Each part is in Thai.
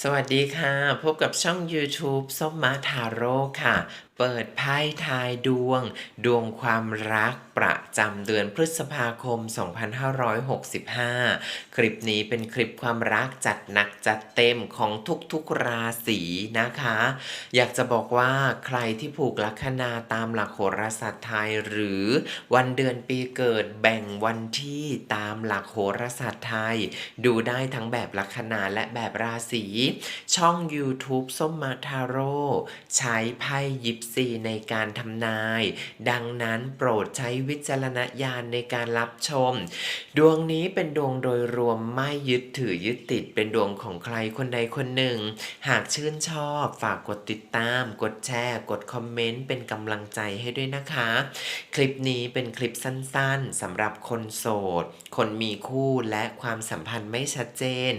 สวัสดีค่ะ พบกับช่อง YouTube ส้มมาทาโร่ค่ะเปิดไพ่ทายดวง ดวงความรักประจำเดือนพฤษภาคม 2565 คลิปนี้เป็นคลิปความรักจัดหนักจัดเต็มของทุกๆราศีนะคะ อยากจะบอกว่าใครที่ผูกลัคนาตามหลักโหราศาสตร์ไทย หรือวันเดือนปีเกิดแบ่งวันที่ตามหลักโหราศาสตร์ไทย ดูได้ทั้งแบบลัคนาและแบบราศี ช่อง YouTube ส้มมาทาโร่ใช้ไพ่ยิปซีในการทำนาย ดังนั้นโปรดใช้วิจารณญาณในการรับชม ดวงนี้เป็นดวงโดยรวมไม่ยึดถือยึดติดเป็นดวงของใครคนใดคนหนึ่ง หากชื่นชอบฝากกดติดตาม กดแชร์ กดคอมเมนต์เป็นกำลังใจให้ด้วยนะคะ คลิปนี้เป็นคลิปสั้นๆสำหรับคนโสด คนมีคู่และความสัมพันธ์ไม่ชัดเจน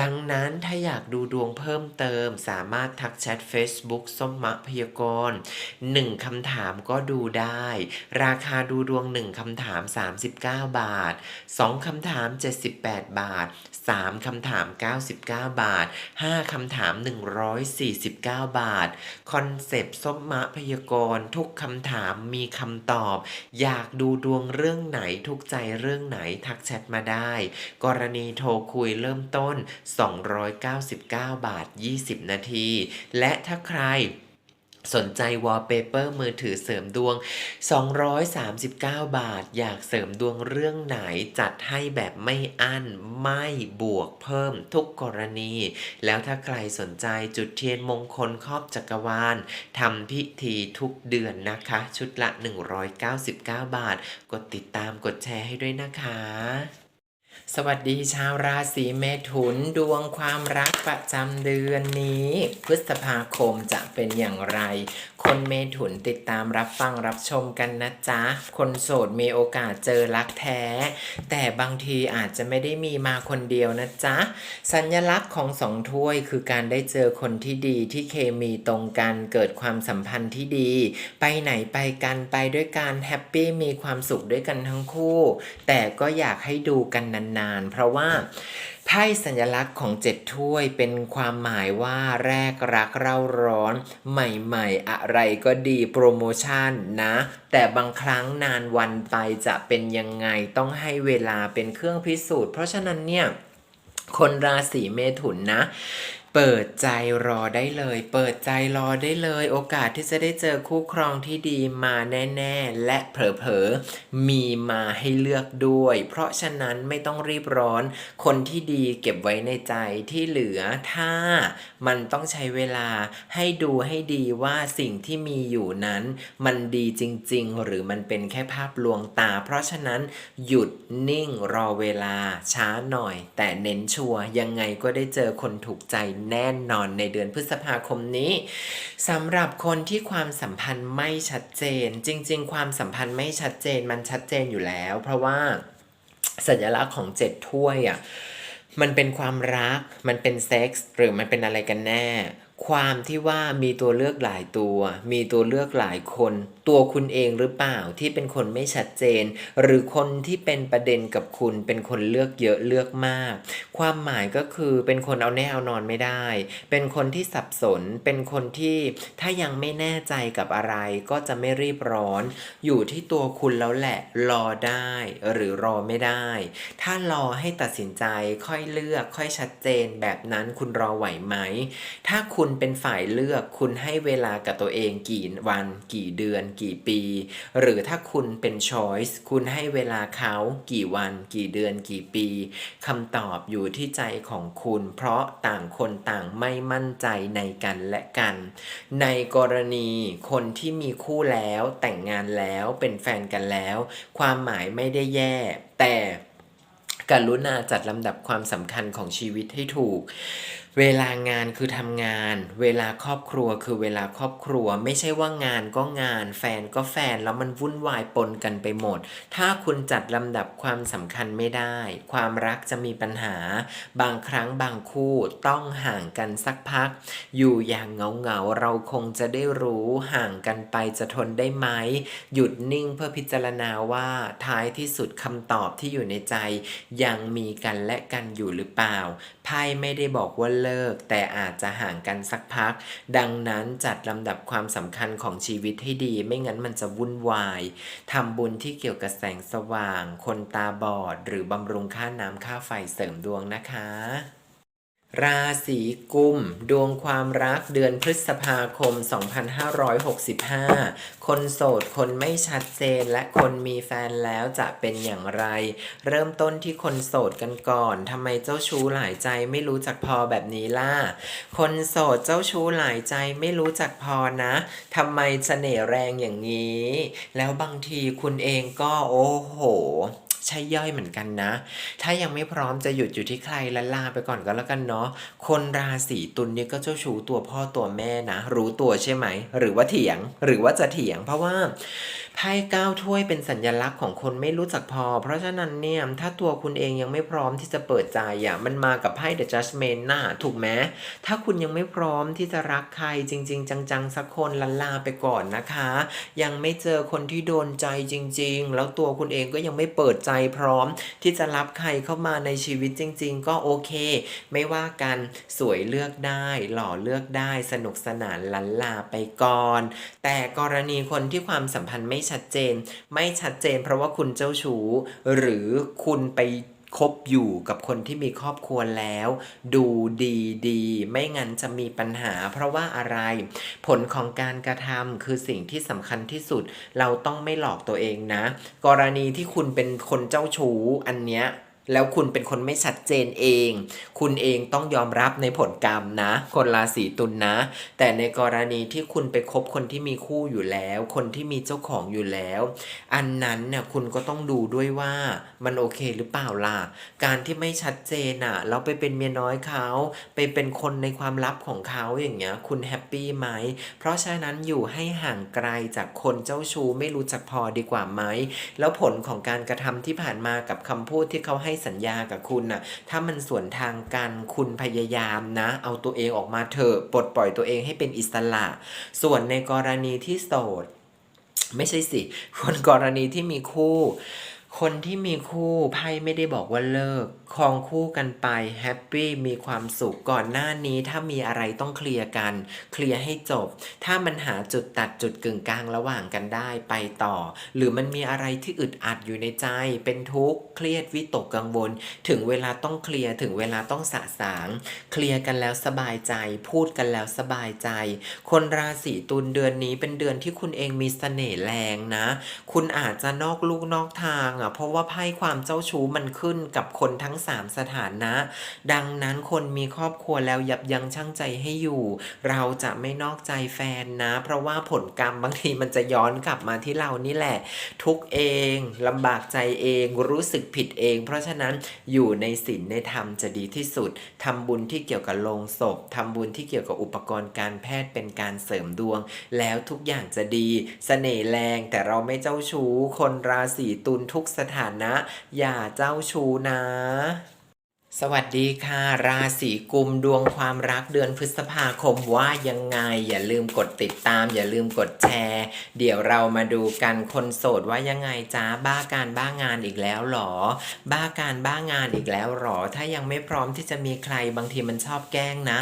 ดังนั้นถ้าอยากดูดวงเพิ่มเติมสามารถทักแชท Facebook ส้มมะพยากรหนึ่งคำถามก็ดูได้ ราคาดูดวงหนึ่งคำถาม 39 บาท 2คำถาม 78 บาท 3คำถาม 99 บาท 5คำถาม 149 บาท คอนเซปต์ส้มมะพยากรณ์ทุกคำถามมีคำตอบ อยากดูดวงเรื่องไหนทุกใจเรื่องไหนทักแชทมาได้ กรณีโทรคุยเริ่มต้น 299 บาท 20 นาที และถ้าใคร สนใจวอลเปเปอร์มือถือเสริมดวง 239 บาท อยากเสริมดวงเรื่องไหนจัดให้แบบไม่อั้น ไม่บวกเพิ่มทุกกรณี แล้วถ้าใครสนใจจุดเทียนมงคลครอบจักรวาลทำพิธีทุกเดือนนะคะ ชุดละ 199 บาท กดติดตามกดแชร์ให้ด้วยนะคะ สวัสดีชาวราศีเมถุนดวงความรักประจำเดือนนี้ พฤษภาคมจะเป็นอย่างไร คนเมถุนติดตามรับฟังรับชมกันนะจ๊ะ คนโสดมีโอกาสเจอรักแท้ แต่บางทีอาจจะไม่ได้มีมาคนเดียวนะจ๊ะ สัญลักษณ์ของสองถ้วยคือการได้เจอคนที่ดีที่เคมีตรงกันเกิดความสัมพันธ์ที่ดี ไปไหนไปกันไปด้วยกันแฮปปี้มีความสุขด้วยกันทั้งคู่ แต่ก็อยากให้ดูกันนานๆ เพราะว่าไพ่สัญลักษณ์ของเจ็ดถ้วยเป็นความหมายว่าแรกรักเร่าร้อนใหม่ๆ อะไรก็ดีโปรโมชั่นนะ แต่บางครั้งนานวันไปจะเป็นยังไงต้องให้เวลาเป็นเครื่องพิสูจน์ เพราะฉะนั้นเนี่ยคนราศีเมถุนนะ เปิดใจรอได้เลย เปิดใจรอได้เลย โอกาสที่จะได้เจอคู่ครองที่ดีมาแน่ ๆ และเผลอๆมีมาให้เลือกด้วย เพราะฉะนั้นไม่ต้องรีบร้อน คนที่ดีเก็บไว้ในใจที่เหลือถ้ามันต้องใช้เวลาให้ดูให้ดีว่าสิ่งที่มีอยู่นั้น มันดีจริง ๆ หรือมันเป็นแค่ภาพลวงตา เพราะฉะนั้นหยุดนิ่งรอเวลาช้าหน่อย แต่เน้นชัวร์ยังไงก็ได้เจอคนถูกใจแน่นอนในเดือนพฤษภาคมนี้สำหรับคนที่ความสัมพันธ์ไม่ชัดเจน จริง ๆ ความสัมพันธ์ไม่ชัดเจนมันชัดเจนอยู่แล้ว เพราะว่าสัญลักษณ์ของเจ็ดถ้วยอะมันเป็นความรัก มันเป็นเซ็กส์หรือมันเป็นอะไรกันแน่ ความที่ว่ามีตัวเลือกหลายตัว มีตัวเลือกหลายคน ตัวคุณเองหรือเปล่าที่เป็นคนไม่ชัดเจน หรือคนที่เป็นประเด็นกับคุณเป็นคนเลือกเยอะเลือกมาก ความหมายก็คือเป็นคนเอาแน่เอานอนไม่ได้ เป็นคนที่สับสน เป็นคนที่ถ้ายังไม่แน่ใจกับอะไร ก็จะไม่รีบร้อน อยู่ที่ตัวคุณแล้วแหละรอได้หรือรอไม่ได้ ถ้ารอให้ตัดสินใจค่อยเลือกค่อยชัดเจนแบบนั้นคุณรอไหวไหม ถ้าคุณเป็นฝ่ายเลือกคุณให้เวลากับตัวเองกี่วันกี่เดือนกี่ปี หรือถ้าคุณเป็น choice คุณให้เวลาเขากี่วัน กี่เดือนกี่ปีคำตอบอยู่ที่ใจของคุณ เพราะต่างคนต่างไม่มั่นใจในกันและกัน ในกรณีคนที่มีคู่แล้วแต่งงานแล้วเป็นแฟนกันแล้ว ความหมายไม่ได้แย่ แต่กรุณาจัดลำดับความสำคัญของชีวิตให้ถูก เวลางานคือทำงาน เวลาครอบครัวคือเวลาครอบครัว ไม่ใช่ว่างานก็งาน แฟนก็แฟนแล้วมันวุ่นวายปนกันไปหมด ถ้าคุณจัดลำดับความสำคัญไม่ได้ ความรักจะมีปัญหา บางครั้งบางคู่ต้องห่างกันสักพัก อยู่อย่างเหงาเหงาเราคงจะได้รู้ห่างกันไปจะทนได้ไหม หยุดนิ่งเพื่อพิจารณาว่าท้ายที่สุดคำตอบที่อยู่ในใจ ยังมีกันและกันอยู่หรือเปล่าไพ่ไม่ได้บอกว่าเลิก แต่อาจจะห่างกันสักพัก ดังนั้นจัดลำดับความสำคัญของชีวิตให้ดี ไม่งั้นมันจะวุ่นวายทำบุญที่เกี่ยวกับแสงสว่าง คนตาบอด หรือบำรุงค่าน้ำค่าไฟเสริมดวงนะคะ ราศีกุม ดวงความรักเดือนพฤษภาคม 2565 คนโสด คนไม่ชัดเจนและคนมีแฟนแล้วจะเป็นอย่างไร เริ่มต้นที่คนโสดกันก่อนทำไมเจ้าชู้หลายใจไม่รู้จักพอแบบนี้ล่ะ คนโสดเจ้าชู้หลายใจไม่รู้จักพอนะทำไมเสน่ห์แรงอย่างนี้ แล้วบางทีคุณเองก็โอ้โห ใช่ย่อยเหมือนกันนะ ถ้ายังไม่พร้อมจะหยุดอยู่ที่ใครละลาไปก่อนก็แล้วกันเนาะ คนราศีตุลนี่ก็เจ้าชู้ตัวพ่อตัวแม่นะ รู้ตัวใช่ไหม หรือว่าเถียง หรือว่าจะเถียง เพราะว่า ไพ่ก้าถ้วยเป็นสัญลักษณ์ของคนไม่รู้จักพอ เพราะฉะนั้นเนี่ยถ้าตัวคุณเองยังไม่พร้อมที่จะเปิดใจอะมันมากับไพ่ The Judgment น่ะถูกไหมถ้าคุณยังไม่พร้อมที่จะรักใครจริง ๆ จังๆ สักคนละลาไปก่อนนะคะ ยังไม่เจอคนที่โดนใจจริง ๆ แล้วตัวคุณเองก็ยังไม่เปิดใจพร้อม ที่จะรับใครเข้ามาในชีวิตจริง ๆ ก็โอเค ไม่ว่ากันสวยเลือกได้ หล่อเลือกได้สนุกสนานลันลาไปก่อน แต่กรณีคนที่ความสัมพันธ์ไม่ชัดเจน ไม่ชัดเจน เพราะว่าคุณเจ้าชู้หรือคุณไปคบอยู่กับคนที่มีครอบครัวแล้ว ดูดีดีไม่งั้นจะมีปัญหา เพราะว่าอะไร ผลของการกระทำคือสิ่งที่สำคัญที่สุด เราต้องไม่หลอกตัวเองนะ กรณีที่คุณเป็นคนเจ้าชู้อันเนี้ย แล้วคุณเป็นคนไม่ชัดเจนเอง คุณเองต้องยอมรับในผลกรรมนะ คนราศีตุลนนะ แต่ในกรณีที่คุณไปคบคนที่มีคู่อยู่แล้ว คนที่มีเจ้าของอยู่แล้ว อันนั้นเนี่ยคุณก็ต้องดูด้วยว่ามันโอเคหรือเปล่าล่ะ การที่ไม่ชัดเจนอะ เราไปเป็นเมียน้อยเขา ไปเป็นคนในความลับของเขาอย่างเงี้ย คุณแฮปปี้ไหม เพราะฉะนั้นอยู่ให้ห่างไกลจากคนเจ้าชู้ไม่รู้จักพอดีกว่าไหม แล้วผลของการกระทำที่ผ่านมากับคำพูดที่เขาให้สัญญากับคุณน่ะถ้ามันสวนทางกันคุณพยายามนะ เอาตัวเองออกมาเถอะปลดปล่อยตัวเองให้เป็นอิสระ ส่วนในกรณีที่โสด ไม่ใช่สิคนกรณีที่มีคู่ คนที่มีคู่ไพ่ไม่ได้บอกว่าเลิกครองคู่กันไปแฮปปี้มีความสุขก่อนหน้านี้ถ้ามีอะไรต้องเคลียร์กัน เคลียร์ให้จบ ถ้ามันหาจุดตัดจุดกึ่งกลางระหว่างกันได้ไปต่อ หรือมันมีอะไรที่อึดอัดอยู่ในใจ เป็นทุกข์เครียดวิตกกังวล ถึงเวลาต้องเคลียร์ถึงเวลาต้องสะสาง เคลียร์กันแล้วสบายใจ พูดกันแล้วสบายใจ คนราศีตุลเดือนนี้เป็นเดือนที่คุณเองมีเสน่ห์แรงนะ คุณอาจจะนอกลูกนอกทางอะเพราะว่าไพ่ความเจ้าชู้มันขึ้นกับคนทั้งสามสถานะ ดังนั้นคนมีครอบครัวแล้วยับยั้งชั่งใจให้อยู่ เราจะไม่นอกใจแฟนนะ เพราะว่าผลกรรมบางทีมันจะย้อนกลับมาที่เรานี่แหละ ทุกเองลำบากใจเองรู้สึกผิดเอง เพราะฉะนั้นอยู่ในศีลในธรรมจะดีที่สุดทำบุญที่เกี่ยวกับโลงศพทำบุญที่เกี่ยวกับอุปกรณ์การแพทย์เป็นการเสริมดวง แล้วทุกอย่างจะดีเสน่ห์แรงแต่เราไม่เจ้าชู้ คนราศีตุลทุกสถานะ อย่าเจ้าชู้นะ สวัสดีค่ะ ราศีกุมดวงความรักเดือนพฤษภาคมว่ายังไง อย่าลืมกดติดตาม อย่าลืมกดแชร์ เดี๋ยวเรามาดูกันคนโสดว่ายังไงจ้าบ้าการบ้างานอีกแล้วหรอ บ้าการบ้างานอีกแล้วหรอ ถ้ายังไม่พร้อมที่จะมีใครบางทีมันชอบแกล้งนะ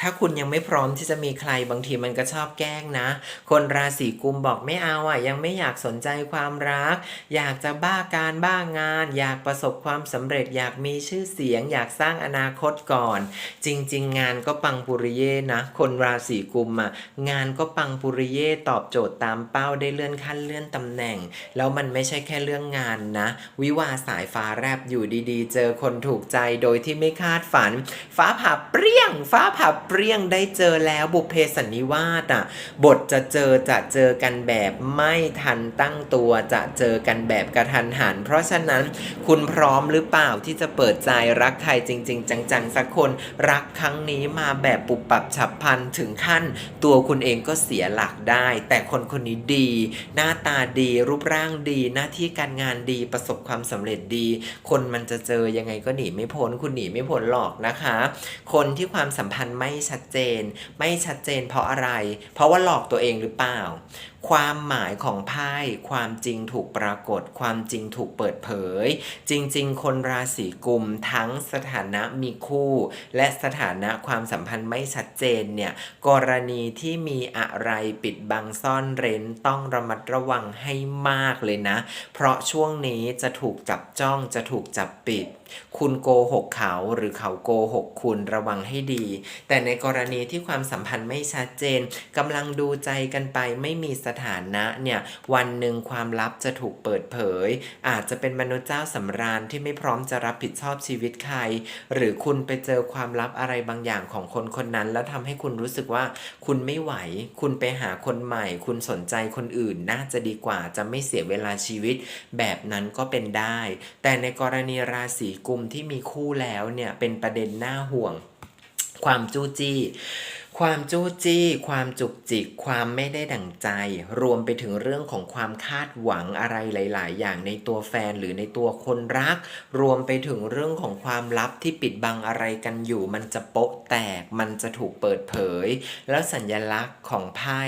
ถ้าคุณยังไม่พร้อมที่จะมีใครบางทีมันก็ชอบแกล้งนะ คนราศีกุมบอกไม่เอาอะ ยังไม่อยากสนใจความรัก อยากจะบ้าการบ้างาน อยากประสบความสำเร็จอยากมีชื่อเสียงอยากากสร้างอนาคตก่อน จริง ๆ งานก็ปังปุริเย่นะ คนราศีกุมอะงานก็ปังปุริเย่ตอบโจทย์ตามเป้าได้เลื่อนขั้นเลื่อนตำแหน่ง แล้วมันไม่ใช่แค่เรื่องงานนะ วิวาสายฟ้าแรบอยู่ดีๆ เจอคนถูกใจโดยที่ไม่คาดฝัน ฟ้าผ่าเปรี้ยง ฟ้าผ่าเปรี้ยงได้เจอแล้วบุพเพสันนิวาสอะบทจะเจอจะเจอกันแบบไม่ทันตั้งตัวจะเจอกันแบบกระทันหัน เพราะฉะนั้นคุณพร้อมหรือเปล่าที่จะเปิดใจรักใครรจริง ๆ จังๆสักคนรักครั้งนี้มาแบบปุบปับฉับพลันถึงขั้น ตัวคุณเองก็เสียหลักได้ แต่คนคนนี้ดี หน้าตาดีรูปร่างดี หน้าที่การงานดีประสบความสำเร็จดี คนมันจะเจอยังไงก็หนีไม่พ้นคุณหนีไม่พ้นหรอกนะคะ คนที่ความสัมพันธ์ไม่ชัดเจน ไม่ชัดเจนเพราะอะไร เพราะว่าหลอกตัวเองหรือเปล่าความหมายของไพ่ความจริงถูกปรากฏ ความจริงถูกเปิดเผย จริง ๆ คนราศีกุมทั้งสถานะมีคู่ และสถานะความสัมพันธ์ไม่ชัดเจนเนี่ยกรณีที่มีอะไรปิดบังซ่อนเร้นต้องระมัดระวังให้มากเลยนะ เพราะช่วงนี้จะถูกจับจ้องจะถูกจับปิด คุณโกหกเขาหรือเขาโกหกคุณระวังให้ดี แต่ในกรณีที่ความสัมพันธ์ไม่ชัดเจนกำลังดูใจกันไปไม่มีสถานะเนี่ยวันหนึ่งความลับจะถูกเปิดเผย อาจจะเป็นมนุษย์เจ้าสำราญที่ไม่พร้อมจะรับผิดชอบชีวิตใคร หรือคุณไปเจอความลับอะไรบางอย่างของคนคนนั้น แล้วทำให้คุณรู้สึกว่าคุณไม่ไหว คุณไปหาคนใหม่ คุณสนใจคนอื่นน่าจะดีกว่าจะไม่เสียเวลาชีวิต แบบนั้นก็เป็นได้ แต่ในกรณีราศีกลุ่มที่มีคู่แล้วเนี่ยเป็นประเด็นน่าห่วง ความจู้จี้ความจู้จี้ ความจุกจิก ความไม่ได้ดั่งใจ รวมไปถึงเรื่องของความคาดหวังอะไรหลาย ๆ อย่างในตัวแฟนหรือในตัวคนรัก รวมไปถึงเรื่องของความลับที่ปิดบังอะไรกันอยู่ มันจะโป๊ะแตก มันจะถูกเปิดเผย แล้วสัญลักษณ์ของไพ่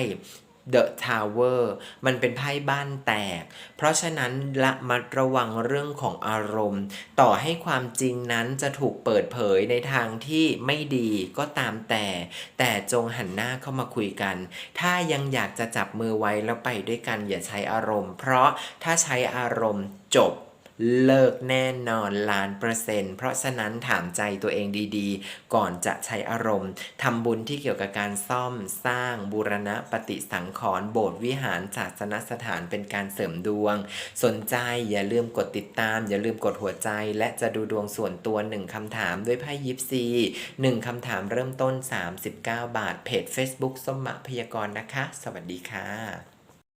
The Tower มันเป็นไพ่บ้านแตก เพราะฉะนั้นละมัดระวังเรื่องของอารมณ์ ต่อให้ความจริงนั้นจะถูกเปิดเผยในทางที่ไม่ดีก็ตามแต่ แต่จงหันหน้าเข้ามาคุยกัน ถ้ายังอยากจะจับมือไว้แล้วไปด้วยกันอย่าใช้อารมณ์ เพราะถ้าใช้อารมณ์จบ เลิกแน่นอนล้านเปอร์เซ็นต์เพราะฉะนั้นถามใจตัวเองดีๆ ก่อนจะใช้อารมณ์ทำบุญที่เกี่ยวกับการซ่อมสร้างบูรณะปฏิสังขรณ์โบสถ์วิหารศาสนสถานเป็นการเสริมดวง สนใจอย่าลืมกดติดตาม อย่าลืมกดหัวใจ และจะดูดวงส่วนตัว 1คำถามด้วยไพ่ยิปซี1คำถามเริ่มต้น 39 บาทเพจ Facebook ส้มมะพยากรณ์นะคะ สวัสดีค่ะ